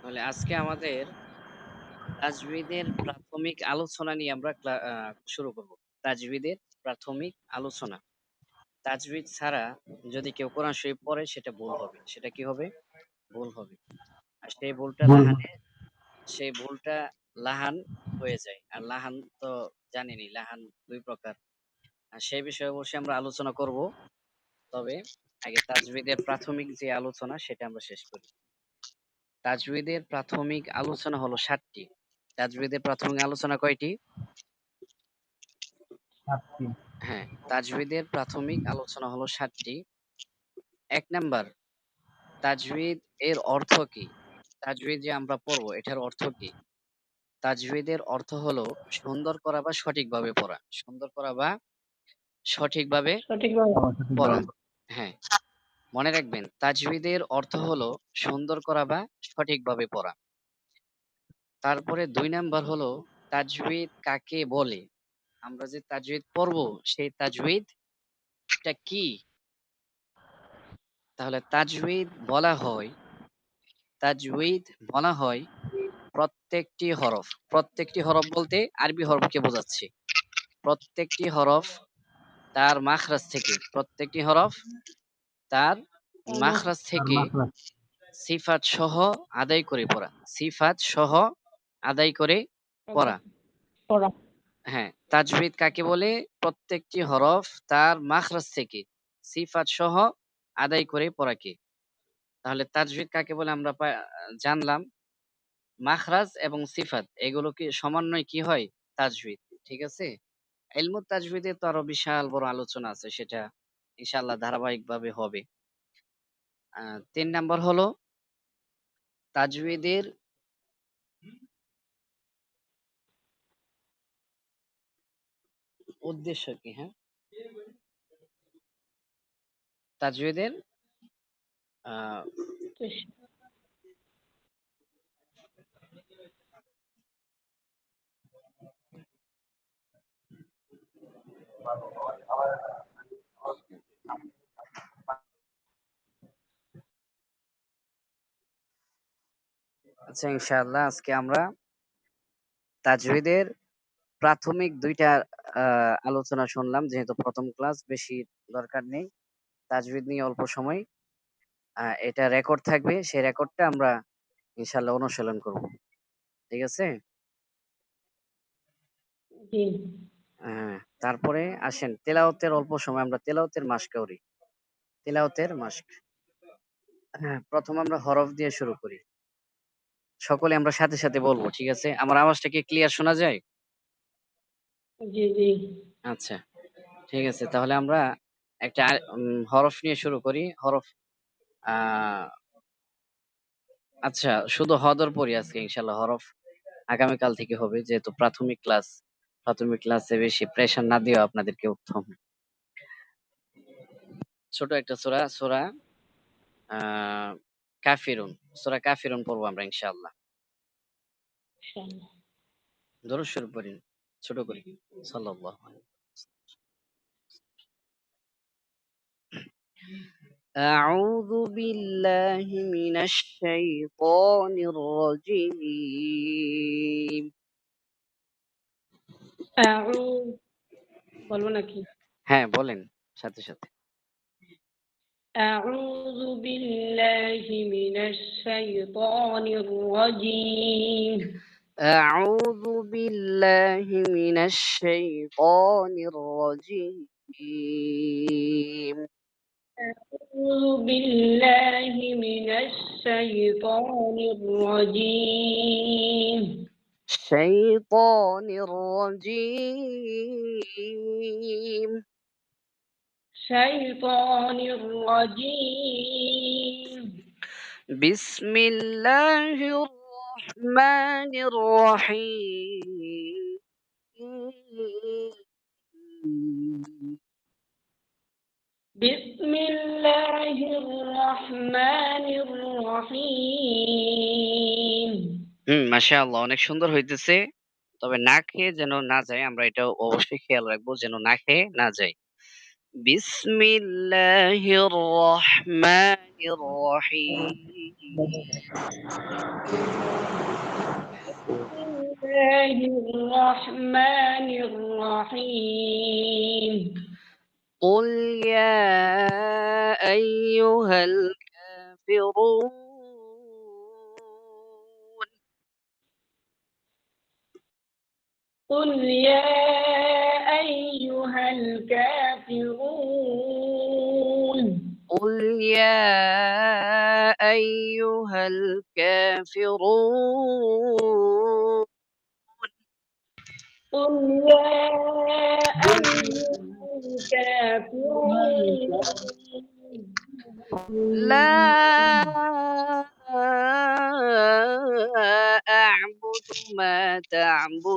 তাহলে আজকে আমাদের তাজবিদের প্রাথমিক আলোচনা নিয়ে আমরা শুরু করব। তাজবিদের প্রাথমিক আলোচনা। তাজবিদ ছাড়া যদি কেউ কোরআন শরীফ পড়ে সেটা ভুল হবে। সেটা কি হবে? ভুল হবে। আর সেই ভুলটা লাহানে সেই ভুলটা লাহান হয়ে যায়। আর লাহান তো জানেনি লাহান দুই প্রকার। আর সেই বিষয়ে অবশ্যই আমরা আলোচনা করব। তবে আগে তাজবিদের প্রাথমিক যে আলোচনা সেটা আমরা শেষ করি। তাজবিদের প্রাথমিক আলোচনা হলো সাতটি। তাজবিদের প্রাথমিক আলোচনা কয়টি? সাতটি। হ্যাঁ তাজবিদের প্রাথমিক আলোচনা হলো সাতটি। এক নাম্বার তাজবিদ এর অর্থ কি? তাজবিদ যে আমরা পড়ব এটার অর্থ কি? তাজবিদের অর্থ হলো সুন্দর করা বা সঠিকভাবে পড়া। সুন্দর করা বা সঠিকভাবে সঠিকভাবে পড়া। হ্যাঁ। মনে রাখবেন, তাজবিদের অর্থ হলো সুন্দর করা বা সঠিকভাবে পড়া। তারপরে দুই নাম্বার হলো তাজবিদ কাকে বলে? আমরা যে তাজবিদ পড়ব, সেই তাজবিদটা কি? তাহলে তাজবিদ বলা হয়, তাজবিদ বলা হয় প্রত্যেকটি হরফ। প্রত্যেকটি হরফ বলতে আরবি হরফকে বোঝাচ্ছে। প্রত্যেকটি হরফ তার মাখরাজ থেকে, প্রত্যেকটি হরফ তার মাখরাজ থেকে সিফাত সহ আদায় করে পড়া সিফাত সহ আদায় করে পড়া পড়া হ্যাঁ তাজবিদ কাকে বলে? প্রত্যেকটি হরফ তার মাখরাজ থেকে সিফাত সহ আদায় করে পড়াকে। তাহলে তাজবিদ কাকে বলে আমরা জানলাম। মাখরাজ এবং সিফাত এগুলো কি সমন্বয় কি হয়? তাজবিদ ঠিক আছে? ইলমুত তাজবিদে তো আরও বিশাল বড় আলোচনা আছে সেটা ইনশাআল্লাহ ধারাবাহিক ভাবে হবে তিন নাম্বার হলো তাজবিদের উদ্দেশ্য কি হ্যাঁ? তাজবিদের আহ, আচ্ছা ইনশাআল্লাহ আজকে আমরা তাজবিদের প্রাথমিক দুইটা আলোচনা শুনলাম। যেহেতু প্রথম ক্লাস বেশি দরকার নেই। তাজবিদ নিয়ে অল্প সময়। এটা রেকর্ড থাকবে। সেই রেকর্ডটা আমরা ইনশাআল্লাহ অনুশীলন করব। ঠিক আছে? জি। তারপরে আসেন। তেলাওতের অল্প সময় আমরা তেলাওতের মাস্ক করি। তেলাওতের মাস্ক হ্যাঁ প্রথম আমরা হরফ দিয়ে শুরু করি। সকলে আমরা সাথে সাথে বলব ঠিক আছে? আমার আওয়াজটা কি ক্লিয়ার শোনা যায়? জি জি। আচ্ছা ঠিক আছে। তাহলে আমরা একটা হরফ নিয়ে শুরু করি। হরফ আহ আচ্ছা শুধু হদর পড়ি আজকে ইনশাল্লাহ। হরফ আগামীকাল থেকে হবে যেহেতু প্রাথমিক ক্লাস। প্রাথমিক ক্লাসে বেশি প্রেশার না দিও আপনাদেরকে উত্তম। ছোট একটা সূরা সূরা আহ কাফিরুন সূরা কাফিরুন পড়বো আমরা ইনশাআল্লাহ ইনশাআল্লাহ। দরুদ শরীফ পড়ি ছোট করে সাল্লাল্লাহু আলাইহি أعوذ بالله من الشيطان الرجيم আউযু বলবো নাকি হ্যাঁ বলেন সাথে সাথে أعوذ بالله من الشيطان الرجيم. أعوذ بالله من الشيطان الرجيم. أعوذ بالله من الشيطان الرجيم. الشيطان الرجيم. شيطان الرجيم بسم الله الرحمن الرحيم بسم الله الرحمن الرحيم হুম মাশাআল্লাহ অনেক সুন্দর হইতেছে তবে না খেয়ে যেন না যায় আমরা এটা অবশ্যই খেয়াল রাখবো যেন না খেয়ে না যায় بسم الله الرحمن الرحيم. الرحمن الرحيم قل يا أيها الكافرون. قل يا أيها الكافرون. قل يا أيها الكافرون. قل يا أيها الكافرون لا أعبد ما تعبدون.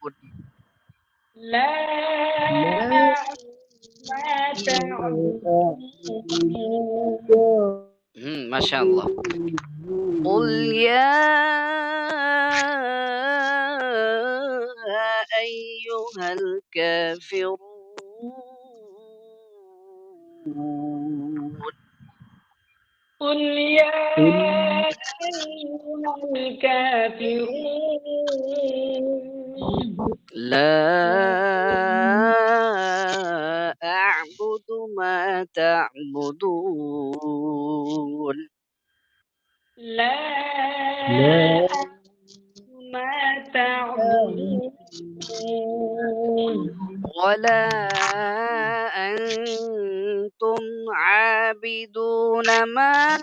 কোটি لا ما شاء الله قل يا أيها الكافرون قل يا أيها الكافرون. لا أعبد ما تعبدون. لا أعلم ما تعبدون. ولا أنتم عابدون ما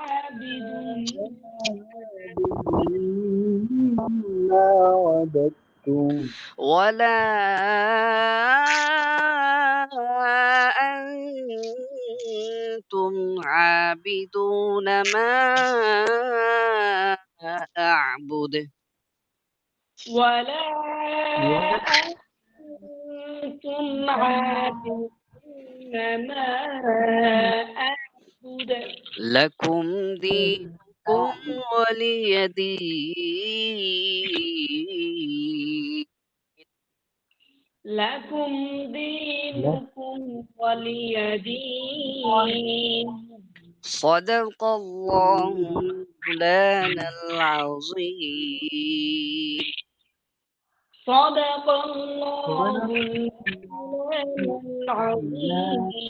ولا أنتم عابدون ما أعبد. ولا أنتم عابدون ما أعبد. لكم دينكم ولي دين لكم دينكم ولي دين صدق الله مولانا العظيم. صدق الله العظيم.